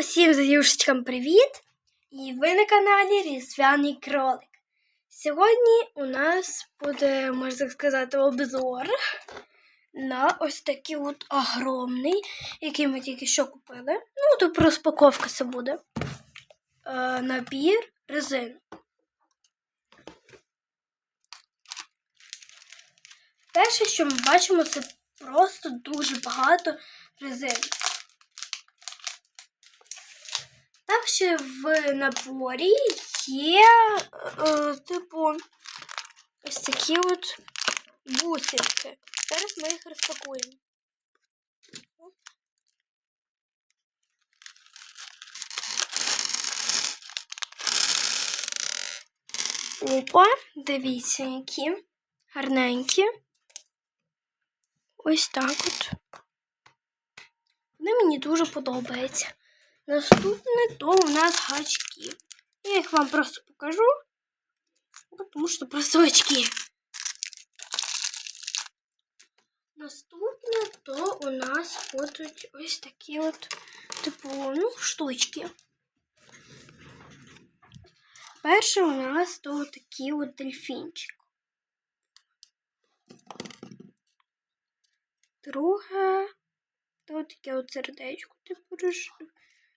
Усім заюшечкам привіт! І ви на каналі Різдвяний кролик. Сьогодні у нас буде, можна так сказати, обзор на ось такий от огромний, який ми тільки що купили. Ну, тут розпаковка це буде. Е, набір резин. Перше, що ми бачимо, це просто дуже багато резин. Також в наборі є, е, типу, ось такі от бусинки. Зараз ми їх розпакуємо. Опа, дивіться, які гарненькі. Ось так от. Вони мені дуже подобаються. Наступне то у нас гачки. Я їх вам просто покажу, тому що просто очки. Наступне то у нас будуть ось такі от, типу, ну, штучки. Перше у нас то такий от дельфінчик. Друге то таке от сердечко, типу рож...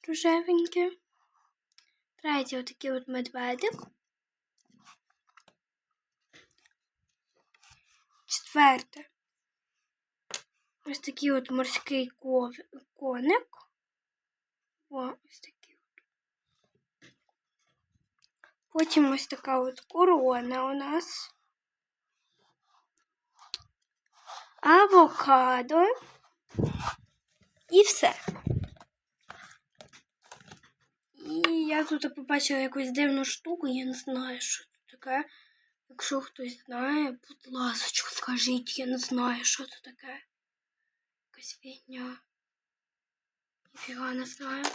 рожевеньке. Третє отакий от медведик. Четверте. Ось такий от морський коник. О, ось такий от. Потім ось така от корона у нас. Авокадо. І все. І я тут побачила якусь дивну штуку, я не знаю, що це таке. Якщо хтось знає, будь ласка, скажіть, я не знаю, що це таке. Якась фігня. Ніфіга не знаю.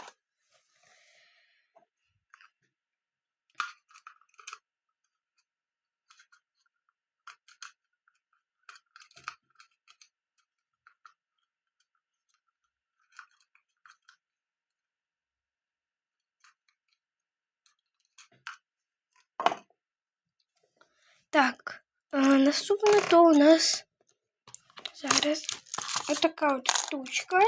Так, е, наступне то у нас зараз отака от штучка.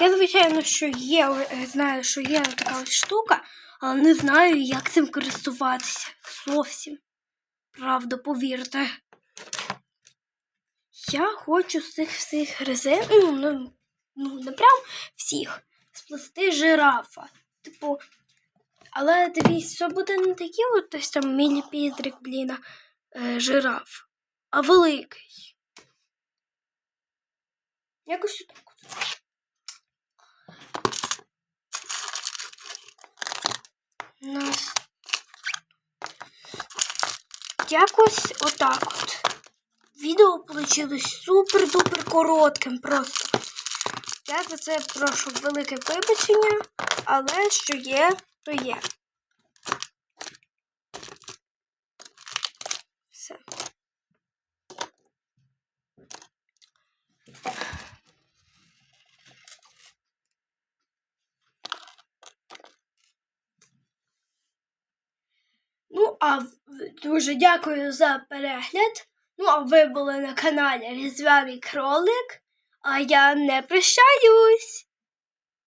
Я, звичайно, що є, е, знаю, що є така от штука, але не знаю, як цим користуватися. Зовсім. Правда, повірте. Я хочу з цих всіх резин, ну, ну, ну не прям всіх, сплести жирафа. Типу, але дивіться, це буде не такий от ось там міні-підрик, блін, а е, жираф, а великий. Якось отак. Нас якось отак от. Відео вийшло супер-дупер коротким просто. Я за це прошу велике вибачення, але що є, то є. А дуже дякую за перегляд. Ну, а ви були на каналі Різдвяний кролик. А я не прощаюсь.